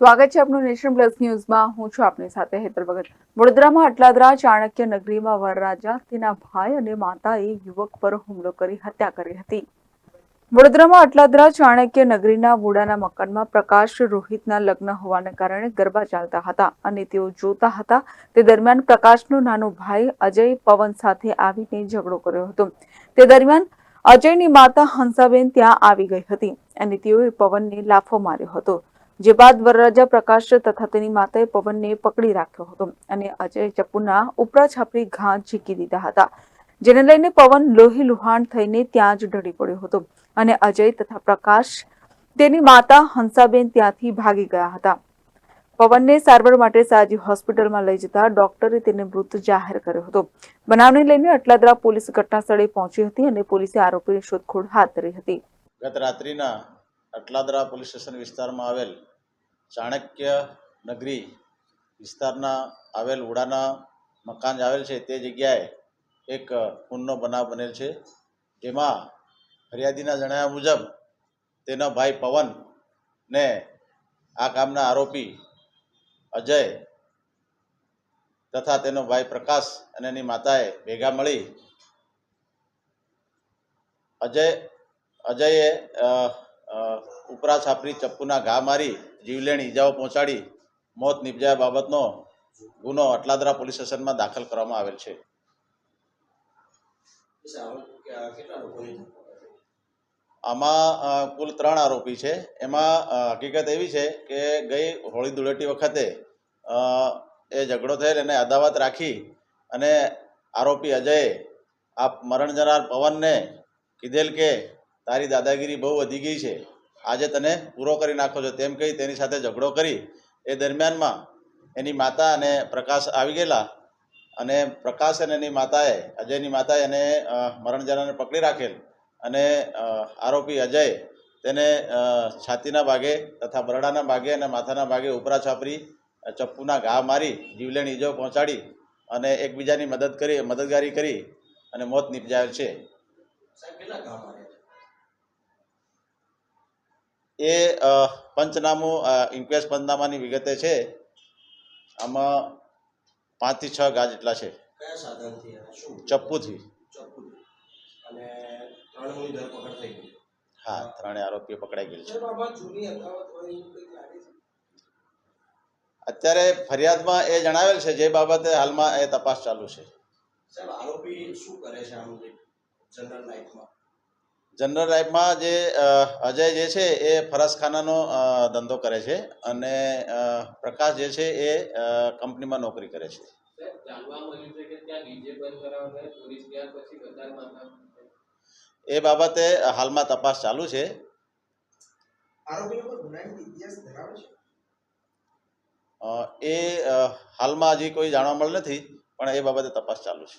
સ્વાગત છે આપનું નેશન પ્લસ ન્યૂઝમાં. હું છું આપની સાથે હેતલ ભગત. વડોદરામાં અટલાદરા ચાણક્ય નગરીમાં વરરાજા, તેના ભાઈ અને માતાએ યુવક પર હુમલો કરી હત્યા કરી હતી. વડોદરામાં અટલાદરા ચાણક્ય નગરીના વુડાના મકાનમાં પ્રકાશ રોહિતના લગ્ન હોવાને કારણે ગરબા ચાલતા હતા અને તેઓ જોતા હતા તે દરમિયાન પ્રકાશનો નાનો ભાઈ અજય પવન સાથે આવીને ઝઘડો કર્યો હતો. તે દરમિયાન અજયની માતા હંસાબેન ત્યાં આવી ગઈ હતી અને તેઓએ પવનને લાફો માર્યો હતો. જે બાદ વરરાજા પ્રકાશ તથા તેની માતાએ પવનને પકડી રાખ્યો હતો અને અજય ચપ્પુના ઉપરા છાપરી ઘા ઝીકી દીધા હતા, જેને લઈને પવન લોહી લુહાણ થઈને ત્યાં જ ઢળી પડ્યો હતો અને અજય તથા પ્રકાશ તેની માતા હંસાબેન ત્યાંથી ભાગી ગયા હતા. પવનને સારવાર માટે સાજી હોસ્પિટલમાં લઈ જતા ડોક્ટરે તેને મૃત જાહેર કર્યો હતો. બનાવને લઈને અટલાદરા પોલીસ ઘટના સ્થળે પહોંચી હતી અને પોલીસે આરોપીની શોધખોળ હાથ ધરી હતી. ગત રાત્રિના અટલાદરા પોલીસ સ્ટેશન વિસ્તારમાં આવેલ ચાણક્ય નગરી વિસ્તારના આવેલ ઉડાના મકાન આવેલ છે તે જગ્યાએ એક ખૂનનો બનાવ બનેલ છે. જેમાં ફરિયાદીના જણાવ્યા મુજબ તેનો ભાઈ પવન ને આ કામના આરોપી અજય તથા તેનો ભાઈ પ્રકાશ અને એની માતાએ ભેગા મળી અજય, અજયે ઉપરા છાપરી ચપ્પુના ઘા મારી જીવલેણ ઈજાઓ પહોંચાડી મોત નિપજાયા બાબતનો ગુનો અટલાદરા પોલીસ સ્ટેશનમાં દાખલ કરવામાં આવેલ છે. આમાં કુલ ત્રણ આરોપી છે. એમાં હકીકત એવી છે કે ગઈ હોળી ધૂળેટી વખતે એ ઝઘડો થયેલ એને અદાવત રાખી અને આરોપી અજયે આ મરણ જનાર પવનને કીધેલ કે તારી દાદાગીરી બહુ વધી ગઈ છે. આજે તને પૂરો કરી નાખો છો. તેમ કહી તેની સાથે ઝઘડો કરી. એ દરમિયાનમાં એની માતા અને પ્રકાશ આવી ગયેલા. અને પ્રકાશ અને એની માતાએ, અજયની માતાએ એને મરણજાનાને પકડી રાખેલ. અને આરોપી અજય તેને છાતીના ભાગે તથા બરડાના ભાગે અને માથાના ભાગે ઉપરા છાપરી ચપ્પુના ઘા મારી જીવલેણ ઈજો પહોંચાડી અને એકબીજાની મદદ કરી, મદદગારી કરી અને મોત નિપજાયેલ છે. એ પંચનામું ઇન્ક્વેસ્ટ પંચનામાની વિગતે છે. આમાં પાંચથી છ ગાજ એટલા છે. ચપ્પુથી. હા ત્રણે આરોપીઓ પકડાઈ ગયેલ છે. અત્યારે ફરિયાદમાં એ જણાવેલ છે જે બાબતે હાલમાં એ તપાસ ચાલુ છે. આરોપી શું કરે છે જનરલ લાઈફમાં જનરલ લાઈફમાં જે અજય જે છે એ ફરસખાનાનો ધંધો કરે છે અને પ્રકાશ જે છે એ કંપનીમાં નોકરી કરે છે. સાહેબ, જાણવા મળ્યું છે કે ત્યાં ડીજે બંધ કરાવવા ગયા પોલીસ ગયા પછી બધા માતા એ બાબતે હાલમાં તપાસ ચાલુ છે. આરોપીનો કોઈ ગુનાહિત ઇતિહાસ ધરાવે છે? અ, એ હાલમાં હજી કોઈ જાણવા મળે નથી પણ એ બાબતે તપાસ ચાલુ છે.